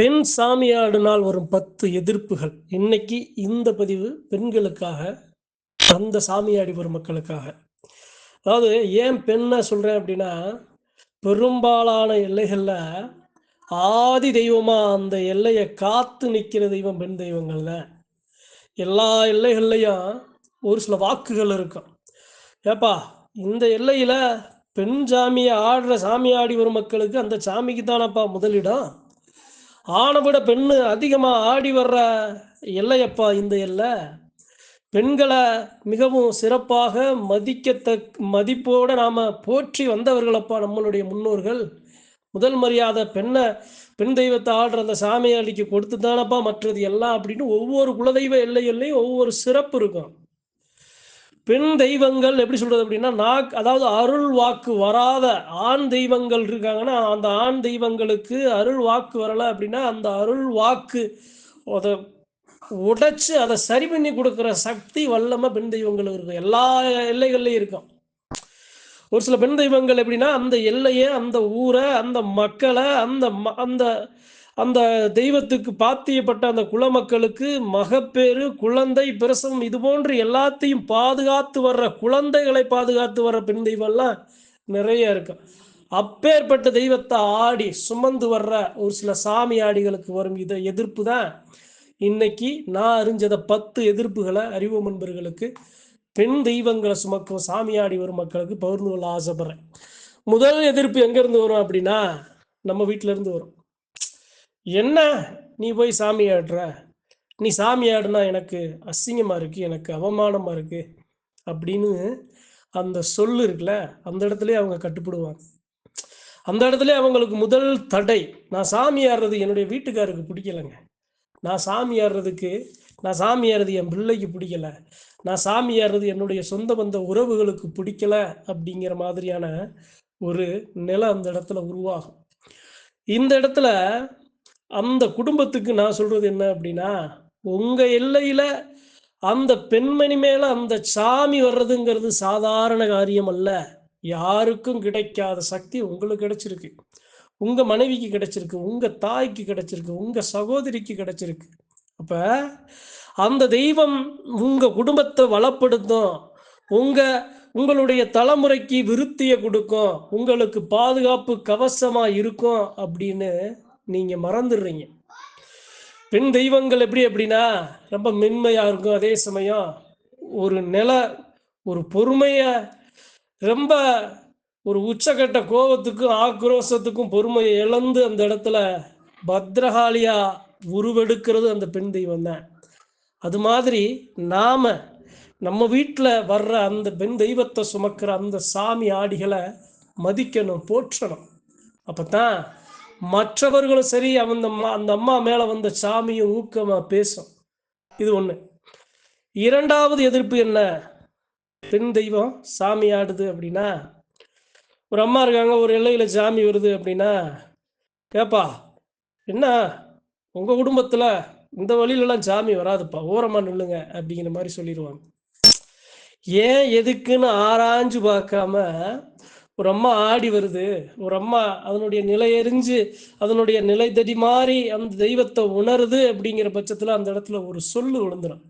பெண் சாமியாடினால் வரும் பத்து எதிர்ப்புகள். இன்னைக்கு இந்த பதிவு பெண்களுக்காக அந்த சாமியாடி வரும் மக்களுக்காக. அதாவது ஏன் பெண்ணை சொல்கிறேன் அப்படின்னா பெரும்பாலான எல்லைகளில் ஆதி தெய்வமாக அந்த எல்லையை காத்து நிற்கிற தெய்வம் பெண் தெய்வங்கள்ல. எல்லா எல்லைகள்லையும் ஒரு சில வாக்குகள் இருக்கும். ஏப்பா இந்த எல்லையில் பெண் சாமியை ஆடுற சாமி ஆடி வரும் மக்களுக்கு அந்த சாமிக்கு தானப்பா முதலிடம்? ஆணை விட பெண்ணு அதிகமாக ஆடி வர்ற எல்லையப்பா இந்த எல்லை. பெண்களை மிகவும் சிறப்பாக மதிக்கத்தக் மதிப்போடு நாம் போற்றி வந்தவர்களப்பா நம்மளுடைய முன்னோர்கள். முதல் மரியாதை பெண்ணை பெண் தெய்வத்தை ஆடுற அந்த சாமியாளிக்கு கொடுத்து தானப்பா மற்றது எல்லாம் அப்படின்னு ஒவ்வொரு குலதெய்வ எல்லையிலையும் ஒவ்வொரு சிறப்பு இருக்கும். பெண் தெய்வங்கள் எப்படி சொல்றது அப்படின்னா நாக் அதாவது அருள் வாக்கு வராத ஆண் தெய்வங்கள் இருக்காங்கன்னா அந்த ஆண் தெய்வங்களுக்கு அருள் வாக்கு வரல அப்படின்னா அந்த அருள் வாக்கு அதை உடைச்சு அதை சரி பண்ணி கொடுக்குற சக்தி வல்லமாக பெண் தெய்வங்கள் இருக்கும் எல்லா எல்லைகள்லையும் இருக்கும். ஒரு சில பெண் தெய்வங்கள் எப்படின்னா அந்த எல்லையை அந்த ஊரை அந்த மக்களை அந்த ம- அந்த அந்த தெய்வத்துக்கு பாத்தியப்பட்ட அந்த குலமக்களுக்கு மகப்பேறு குழந்தை பிரசவம் இது போன்று எல்லாத்தையும் பாதுகாத்து வர்ற குழந்தைகளை பாதுகாத்து வர்ற பெண் தெய்வம்லாம் நிறைய இருக்கு. அப்பேற்பட்ட தெய்வத்தை ஆடி சுமந்து வர்ற ஒரு சில சாமி ஆடிகளுக்கு வரும் இதை எதிர்ப்பு தான். இன்னைக்கு நான் அறிஞ்சத பத்து எதிர்ப்புகளை அறிவு நண்பர்களுக்கு. பெண் தெய்வங்களை சுமக்கும் சாமியாடி வரும் மக்களுக்கு பகிர்ந்து கொள்ள ஆசைப்படுறேன். முதல் எதிர்ப்பு எங்கேருந்து வரும் அப்படின்னா நம்ம வீட்டில இருந்து வரும். என்ன நீ போய் சாமி ஆடுற? நீ சாமி ஆடுனா எனக்கு அசிங்கமாக இருக்குது எனக்கு அவமானமாக இருக்குது அப்படின்னு அந்த சொல்லு இருக்குல்ல அந்த இடத்துல அவங்க கட்டுப்படுவாங்க. அந்த இடத்துல அவங்களுக்கு முதல் தடை நான் சாமி ஆடுறது என்னுடைய வீட்டுக்காருக்கு பிடிக்கலைங்க. நான் சாமி ஆடுறதுக்கு நான் சாமி ஆடுறது என் பிள்ளைக்கு பிடிக்கல. நான் சாமி ஆடுறது என்னுடைய சொந்த பந்த உறவுகளுக்கு பிடிக்கல அப்படிங்கிற மாதிரியான ஒரு நிலை அந்த இடத்துல உருவாகும். இந்த இடத்துல அந்த குடும்பத்துக்கு நான் சொல்றது என்ன அப்படின்னா உங்க எல்லையில அந்த பெண்மணி மேல அந்த சாமி வர்றதுங்கிறது சாதாரண காரியம் அல்ல. யாருக்கும் கிடைக்காத சக்தி உங்களுக்கு கிடைச்சிருக்கு. உங்க மனைவிக்கு கிடைச்சிருக்கு உங்க தாய்க்கு கிடைச்சிருக்கு உங்க சகோதரிக்கு கிடைச்சிருக்கு. அப்ப அந்த தெய்வம் உங்க குடும்பத்தை வளப்படுத்தும். உங்க உங்களுடைய தலைமுறைக்கு விருத்தியை கொடுக்கும். உங்களுக்கு பாதுகாப்பு கவசமா இருக்கும் அப்படின்னு நீங்க மறந்துடுறீங்க. பெண் தெய்வங்கள் எப்படி அப்படின்னா ரொம்ப மென்மையா இருக்கும். அதே சமயம் ஒரு நில ஒரு பொறுமைய ரொம்ப ஒரு உச்சகட்ட கோபத்துக்கும் ஆக்ரோஷத்துக்கும் பொறுமையை இழந்து அந்த இடத்துல பத்ரகாளியா உருவெடுக்கிறது அந்த பெண் தெய்வம் தான். அது மாதிரி நாம நம்ம வீட்டில் வர்ற அந்த பெண் தெய்வத்தை சுமக்கிற அந்த சாமி ஆடிகளை மதிக்கணும் போற்றணும். அப்போ தான் மற்றவர்களும் சரி அந்த அம்மா அந்த அம்மா மேல வந்த சாமியும் ஊக்கமா பேசும். இது ஒண்ணு. இரண்டாவது எதிர்ப்பு என்ன? பெண் தெய்வம் சாமி ஆடுது அப்படின்னா ஒரு அம்மா இருக்காங்க ஒரு எல்லையில சாமி வருது அப்படின்னா கேப்பா என்ன? உங்க குடும்பத்துல இந்த வழியிலலாம் சாமி வராதுப்பா ஓரமா நில்லுங்க அப்படிங்கிற மாதிரி சொல்லிடுவாங்க ஏன் எதுக்குன்னு ஆராய்ஞ்சு பார்க்காம ஒரு அம்மா ஆடி வருது. ஒரு அம்மா அதனுடைய நிலை எரிஞ்சு அதனுடைய நிலை தடி மாறி அந்த தெய்வத்தை உணருது அப்படிங்கிற பட்சத்தில் அந்த இடத்துல ஒரு சொல்லு விழுந்துடும்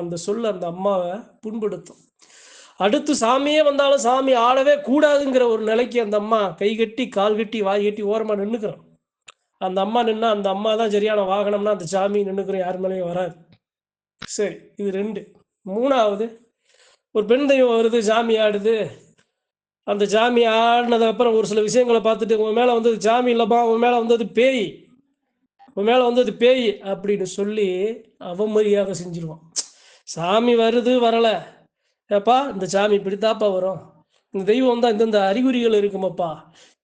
அந்த சொல்லு அந்த அம்மாவை புண்படுத்தும். அடுத்து சாமியே வந்தாலும் சாமி ஆடவே கூடாதுங்கிற ஒரு நிலைக்கு அந்த அம்மா கை கட்டி கால் கட்டி வாய் கட்டி ஓரமாக நின்றுக்கிறோம் அந்த அம்மா நின்னா அந்த அம்மா தான் சரியான வாகனம்னா அந்த சாமி நின்றுக்கிறோம் யார் மேலேயும் வராது. சரி இது ரெண்டு. மூணாவது ஒரு பெண் தெய்வம் வருது சாமி ஆடுது. அந்த சாமி ஆடினதுக்கப்புறம் ஒரு சில விஷயங்களை பார்த்துட்டு உன் மேலே வந்தது சாமி இல்லைப்பா உன் மேலே வந்தது பேய் உன் மேலே வந்தது பேய் அப்படின்னு சொல்லி அவமரியாக செஞ்சிருவான். சாமி வருது வரலை. ஏப்பா இந்த சாமி இப்படித்தாப்பா வரும்? இந்த தெய்வம் வந்தால் இந்தந்த அறிகுறிகள் இருக்குமப்பா?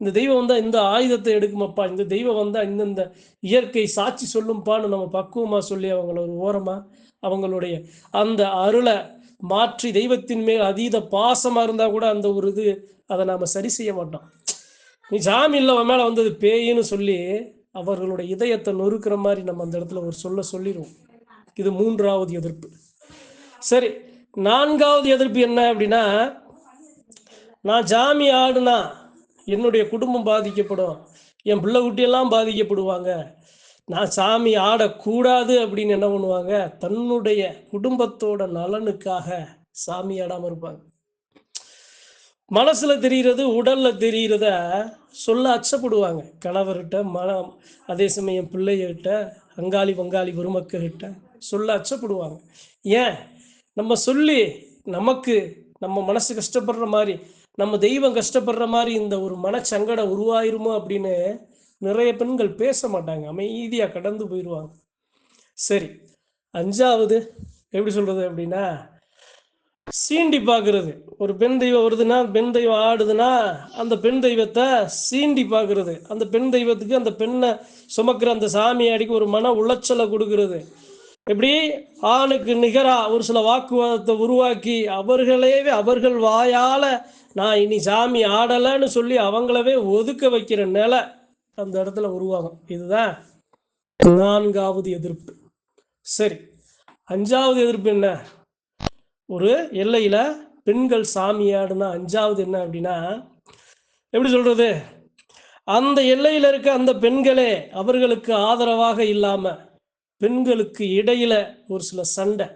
இந்த தெய்வம் வந்தால் இந்த ஆயுதத்தை எடுக்குமப்பா? இந்த தெய்வம் வந்தால் இந்தந்த இயற்கை சாட்சி சொல்லும்ப்பான்னு நம்ம பக்குவமாக சொல்லி அவங்கள ஒரு ஓரமாக அவங்களுடைய அந்த அருளை மாற்றி தெய்வத்தின் மேல் அதீத பாசமாக இருந்தால் கூட அந்த ஒரு இது அதை நாம் சரி செய்ய மாட்டோம். நீ ஜாமி இல்லை அவன் மேலே வந்தது பேயின்னு சொல்லி அவர்களுடைய இதயத்தை நொறுக்கிற மாதிரி நம்ம அந்த இடத்துல ஒரு சொல்ல சொல்லிடுவோம் இது மூன்றாவது எதிர்ப்பு. சரி நான்காவது எதிர்ப்பு என்ன அப்படின்னா நான் ஜாமி ஆடுனா என்னுடைய குடும்பம் பாதிக்கப்படும். என் பிள்ளை குட்டியெல்லாம் பாதிக்கப்படுவாங்க. நான் சாமி ஆடக்கூடாது அப்படின்னு என்ன பண்ணுவாங்க? தன்னுடைய குடும்பத்தோட நலனுக்காக சாமி ஆடாம இருப்பாங்க. மனசுல தெரிகிறது உடல்ல தெரிகிறத சொல்ல அச்சப்படுவாங்க. கணவர்கிட்ட மனம் அதே சமயம் பிள்ளைகிட்ட அங்காளி வங்காளி பெருமக்கள்கிட்ட சொல்ல அச்சப்படுவாங்க. ஏன்? நம்ம சொல்லி நமக்கு நம்ம மனசு கஷ்டப்படுற மாதிரி நம்ம தெய்வம் கஷ்டப்படுற மாதிரி இந்த ஒரு மனச்சங்கடம் உருவாயிருமோ அப்படின்னு நிறைய பெண்கள் பேச மாட்டாங்க. அமைதியாக கடந்து போயிடுவாங்க சரி அஞ்சாவது எப்படி சொல்றது அப்படின்னா சீண்டி பார்க்கறது. ஒரு பெண் தெய்வம் வருதுன்னா பெண் தெய்வம் ஆடுதுன்னா அந்த பெண் தெய்வத்தை சீண்டி பார்க்கறது. அந்த பெண் தெய்வத்துக்கு அந்த பெண்ணை சுமக்கிற அந்த சாமி அடிக்கு ஒரு மன உளைச்சலை கொடுக்கறது. எப்படி? ஆணுக்கு நிகரா ஒரு சில வாக்குவாதத்தை உருவாக்கி அவர்களே அவர்கள் வாயால நான் இனி சாமி ஆடலைன்னு சொல்லி அவங்களவே ஒதுக்க வைக்கிற நிலை அந்த இடத்துல உருவாகும். இதுதான் நான்காவது எதிர்ப்பு. சரி அஞ்சாவது எதிர்ப்பு என்ன? ஒரு எல்லையில பெண்கள் சாமியாடுனா அஞ்சாவது என்ன அப்படின்னா எப்படி சொல்றது? அந்த எல்லையில இருக்க அந்த பெண்களே அவர்களுக்கு ஆதரவாக இல்லாம பெண்களுக்கு இடையில ஒரு சில சண்டை.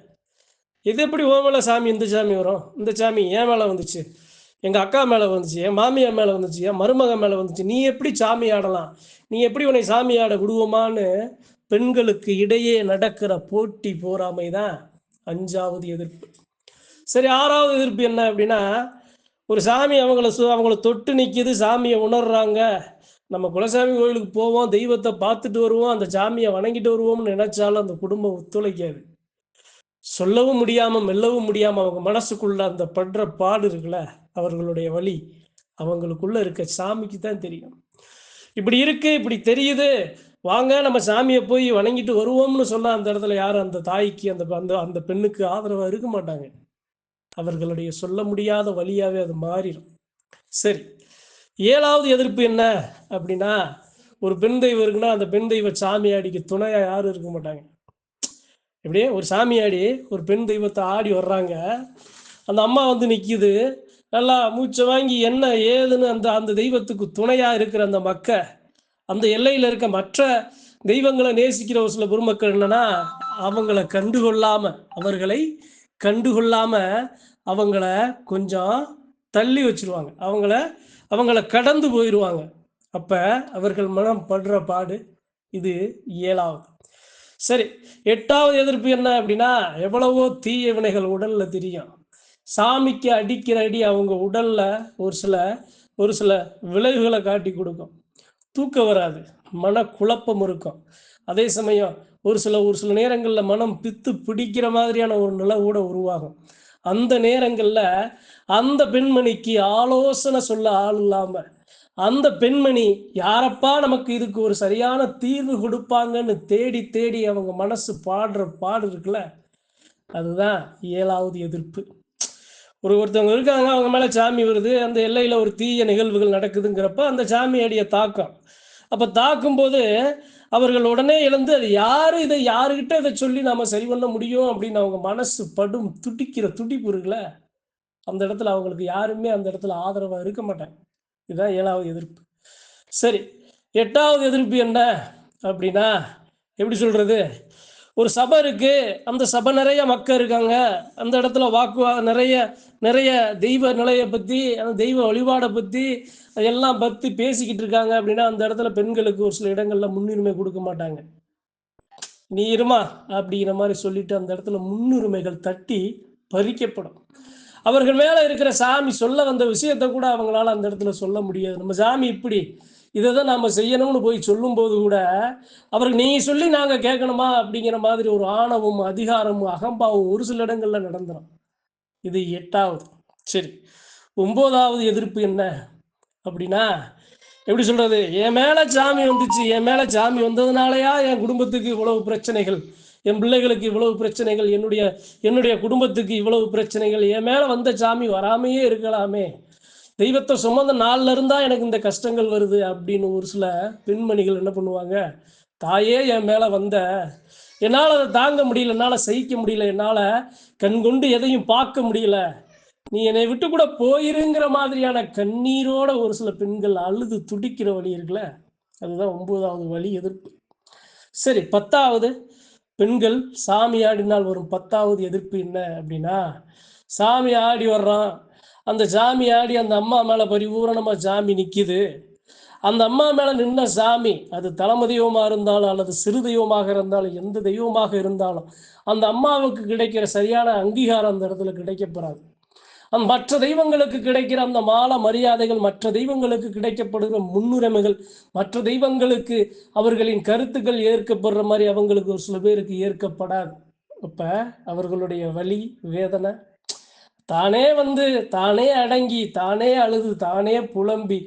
இது எப்படி ஓ மேல சாமி இந்த சாமி வரும்? இந்த சாமி ஏன் மேல வந்துச்சு? எங்க அக்கா மேல வந்துச்சு என் மாமியார் மேல வந்துச்சு என் மருமக மேல வந்துச்சு. நீ எப்படி சாமி ஆடலாம்? நீ எப்படி உன்னை சாமி ஆட விடுவோமான்னு பெண்களுக்கு இடையே நடக்கிற போட்டி போராமை தான் அஞ்சாவது எதிர்ப்பு. சரி ஆறாவது எதிர்ப்பு என்ன அப்படின்னா ஒரு சாமி அவங்கள சு அவங்கள தொட்டு நிற்கிது சாமியை உணர்றாங்க. நம்ம குலசாமி கோயிலுக்கு போவோம் தெய்வத்தை பார்த்துட்டு வருவோம் அந்த சாமியை வணங்கிட்டு வருவோம்னு நினைச்சாலும் அந்த குடும்பம் ஒத்துழைக்காது. சொல்லவும் முடியாம மெல்லவும் முடியாம அவங்க மனசுக்குள்ள அந்த படுற பாடு இருக்குல்ல அவர்களுடைய வழி அவங்களுக்குள்ள இருக்க சாமிக்கு தான் தெரியும். இப்படி இருக்கு இப்படி தெரியுது. வாங்க நம்ம சாமியை போய் வணங்கிட்டு வருவோம்னு சொன்னால் அந்த இடத்துல யாரும் அந்த தாய்க்கு அந்த அந்த அந்த பெண்ணுக்கு ஆதரவாக இருக்க மாட்டாங்க. அவர்களுடைய சொல்ல முடியாத வழியாகவே அது மாறிடும். சரி. ஏழாவது எதிர்ப்பு என்ன? அப்படின்னா ஒரு பெண் தெய்வம் இருக்குன்னா அந்த பெண் தெய்வ சாமியாடிக்கு துணையாக யாரும் இருக்க மாட்டாங்க. இப்படியே ஒரு சாமியாடி ஒரு பெண் தெய்வத்தை ஆடி வர்றாங்க. அந்த அம்மா வந்து நிற்கிது நல்லா மூச்சை வாங்கி என்ன ஏதுன்னு அந்த அந்த தெய்வத்துக்கு துணையா இருக்கிற அந்த மக்க அந்த எல்லையில இருக்க மற்ற தெய்வங்களை நேசிக்கிற ஒரு சில பெருமக்கள் என்னன்னா அவங்கள கண்டுகொள்ளாம அவர்களை கண்டுகொள்ளாம அவங்கள கொஞ்சம் தள்ளி வச்சிருவாங்க. அவங்கள அவங்கள கடந்து போயிடுவாங்க அப்ப அவர்கள் மனம் படுற பாடு இது ஏழாவது சரி எட்டாவது எதிர்ப்பு என்ன அப்படின்னா எவ்வளவோ தீய வினைகள் உடல்ல தெரியும். சாமிக்கு அடிக்கிற அடி அவங்க உடல்ல ஒரு சில ஒரு சில விளைவுகளை காட்டி கொடுக்கும். தூக்கம் வராது. மன குழப்பம் இருக்கும். அதே சமயம் ஒரு சில ஒரு சில நேரங்களில் மனம் பித்து பிடிக்கிற மாதிரியான ஒரு நிலை கூட உருவாகும். அந்த நேரங்களில் அந்த பெண்மணிக்கு ஆலோசனை சொல்ல ஆள் இல்லாமல் அந்த பெண்மணி யாரப்பா நமக்கு இதுக்கு ஒரு சரியான தீர்வு கொடுப்பாங்கன்னு தேடி தேடி அவங்க மனசு பாடுற பாடு இருக்குல்ல அதுதான் ஏழாவது எதிர்ப்பு. ஒரு ஒருத்தவங்க இருக்காங்க அவங்க மேலே சாமி வருது அந்த எல்லையில் ஒரு தீய நிகழ்வுகள் நடக்குதுங்கிறப்ப அந்த சாமி அடிய தாக்கம். அப்போ தாக்கும்போது அவர்கள் உடனே எழுந்து அது யாரு இதை யாருக்கிட்ட இதை சொல்லி நாம் சரி பண்ண முடியும் அப்படின்னு அவங்க மனசு படும் துடிக்கிற துடிப்பு இருக்குல்ல? அந்த இடத்துல அவங்களுக்கு யாருமே அந்த இடத்துல ஆதரவாக இருக்க மாட்டாங்க. இதுதான் ஏழாவது எதிர்ப்பு. சரி எட்டாவது எதிர்ப்பு என்ன அப்படின்னா எப்படி சொல்கிறது ஒரு சபை இருக்கு. அந்த சபை நிறைய மக்கள் இருக்காங்க. அந்த இடத்துல வாக்குவா நிறைய நிறைய தெய்வ நிலையை பத்தி அந்த தெய்வ வழிபாடை பத்தி எல்லாம் பத்தி பேசிக்கிட்டு இருக்காங்க அப்படின்னா அந்த இடத்துல பெண்களுக்கு ஒரு சில இடங்கள்ல முன்னுரிமை கொடுக்க மாட்டாங்க. நீ இருமா? அப்படிங்கிற மாதிரி சொல்லிட்டு அந்த இடத்துல முன்னுரிமைகள் தட்டி பறிக்கப்படும். அவர்கள் மேல இருக்கிற சாமி சொல்ல வந்த விஷயத்தை கூட அவங்களால அந்த இடத்துல சொல்ல முடியாது. நம்ம சாமி இப்படி இதை தான் நாம் செய்யணும்னு போய் சொல்லும்போது கூட அவருக்கு நீ சொல்லி நாங்கள் கேட்கணுமா அப்படிங்கிற மாதிரி ஒரு ஆணவம் அதிகாரமும் அகம்பாவும் ஒரு சில இடங்களில் நடந்துடும் இது எட்டாவது. சரி. ஒம்போதாவது எதிர்ப்பு என்ன? அப்படின்னா எப்படி சொல்றது? என் மேலே சாமி வந்துச்சு. என் மேலே சாமி வந்ததுனாலயா என் குடும்பத்துக்கு இவ்வளவு பிரச்சனைகள்? என் பிள்ளைகளுக்கு இவ்வளவு பிரச்சனைகள்? என்னுடைய என்னுடைய குடும்பத்துக்கு இவ்வளவு பிரச்சனைகள்? என் மேலே வந்த சாமி வராமையே இருக்கலாமே. தெய்வத்தை சுமந்த நாள்ல இருந்தா எனக்கு இந்த கஷ்டங்கள் வருது அப்படின்னு ஒரு சில பெண்மணிகள் என்ன பண்ணுவாங்க? தாயே என் மேல வந்த. என்னால் அதை தாங்க முடியல. என்னால் சகிக்க முடியல. என்னால் கண் கொண்டு எதையும் பார்க்க முடியல. நீ என்னை விட்டு கூட போயிருங்கிற மாதிரியான கண்ணீரோட ஒரு சில பெண்கள் அழுது துடிக்கிற வழி இருக்குல்ல? அதுதான் ஒன்பதாவது வழி எதிர்ப்பு. சரி பத்தாவது. பெண்கள் சாமி ஆடினால் வரும் பத்தாவது எதிர்ப்பு என்ன அப்படின்னா சாமி ஆடி வர்றான். அந்த சாமி ஆடி அந்த அம்மா மேலே பரிபூரணமாக சாமி நிற்கிது அந்த அம்மா மேலே நின்ன சாமி அது தலைமை தெய்வமாக இருந்தாலும் அல்லது சிறு தெய்வமாக இருந்தாலும் எந்த தெய்வமாக இருந்தாலும் அந்த அம்மாவுக்கு கிடைக்கிற சரியான அங்கீகாரம் அந்த இடத்துல கிடைக்கப்படாது அந்த மற்ற தெய்வங்களுக்கு கிடைக்கிற அந்த மால மரியாதைகள் மற்ற தெய்வங்களுக்கு கிடைக்கப்படுகிற முன்னுரிமைகள் மற்ற தெய்வங்களுக்கு அவர்களின் கருத்துக்கள் ஏற்கப்படுற மாதிரி அவங்களுக்கு ஒரு சில பேருக்கு ஏற்கப்படாது. அப்போ அவர்களுடைய வலி வேதனை தானே வந்து தானே அடங்கி தானே அழுது தானே புலம்பி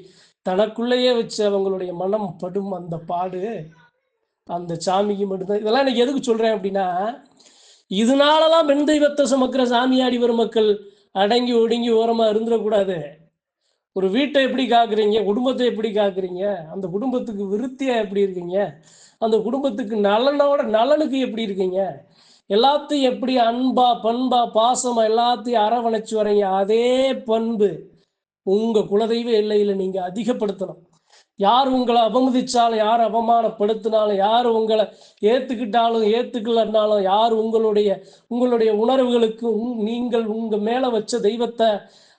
தனக்குள்ளேயே வச்சு அவங்களுடைய மனம் படும் அந்த பாடு அந்த சாமிக்கு மட்டும்தான். இதெல்லாம் எனக்கு எதுக்கு சொல்றேன் அப்படின்னா இதனாலலாம் பெண் தெய்வத்தை சுமக்கிற சாமியாடி வரும் மக்கள் அடங்கி ஒடுங்கி ஓரமா இருந்துடக்கூடாது. ஒரு வீட்டை எப்படி காக்குறீங்க? குடும்பத்தை எப்படி காக்குறீங்க? அந்த குடும்பத்துக்கு விருத்தியா எப்படி இருக்கீங்க? அந்த குடும்பத்துக்கு நலனோட நலனுக்கு எப்படி இருக்கீங்க? எல்லாத்தையும் எப்படி அன்பா பண்பா பாசமா எல்லாத்தையும் அரவணைச்சு வரீங்க அதே பண்பு உங்க குலதெய்வ எல்லையில நீங்க அதிகப்படுத்தணும். யார் உங்களை அவமதிச்சாலும் யார் அவமானப்படுத்தினாலும் யார் உங்களை ஏத்துக்கிட்டாலும் ஏத்துக்கலன்னாலும் யார் உங்களுடைய உங்களுடைய உணர்வுகளுக்கு உங்- நீங்கள் உங்க மேல வச்ச தெய்வத்தை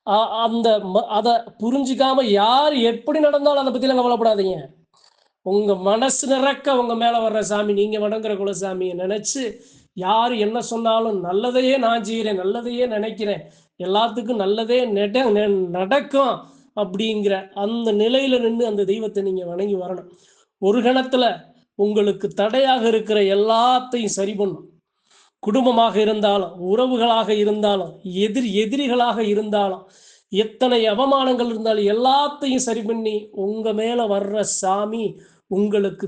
அ- அந்த ம- அதை புரிஞ்சிக்காம யார் எப்படி நடந்தாலும் அதை பத்திலாம் கவலைப்படாதீங்க. உங்க மனசு நிறக்க உங்க மேல வர்ற சாமி நீங்க வணங்குற குலசாமியை நினைச்சு யார் என்ன சொன்னாலும் நல்லதையே நான் செய்கிறேன் நல்லதையே நினைக்கிறேன் எல்லாத்துக்கும் நல்லதே நட நடக்கும் அப்படிங்கிற அந்த நிலையில நின்று அந்த தெய்வத்தை நீங்க வணங்கி வரணும். ஒரு கணத்துல உங்களுக்கு தடையாக இருக்கிற எல்லாத்தையும் சரி பண்ணும். குடும்பமாக இருந்தாலும் உறவுகளாக இருந்தாலும் எதிர் எதிரிகளாக இருந்தாலும் எத்தனை அவமானங்கள் இருந்தாலும் எல்லாத்தையும் சரி பண்ணி உங்க மேல வர்ற சாமி உங்களுக்கு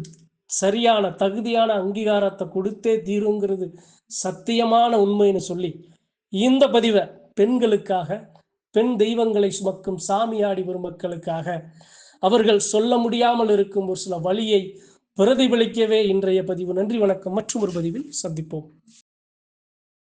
சரியான தகுதியான அங்கீகாரத்தை கொடுத்தே தீருங்கிறது சத்தியமான உண்மைன்னு சொல்லி இந்த பதிவை பெண்களுக்காக பெண் தெய்வங்களை சுமக்கும் சாமியாடி பெருமக்களுக்காக மக்களுக்காக அவர்கள் சொல்ல முடியாமல் இருக்கும் ஒரு சில வழியை பிரதிபலிக்கவே இன்றைய பதிவு. நன்றி வணக்கம். மற்றும் ஒரு பதிவில் சந்திப்போம்.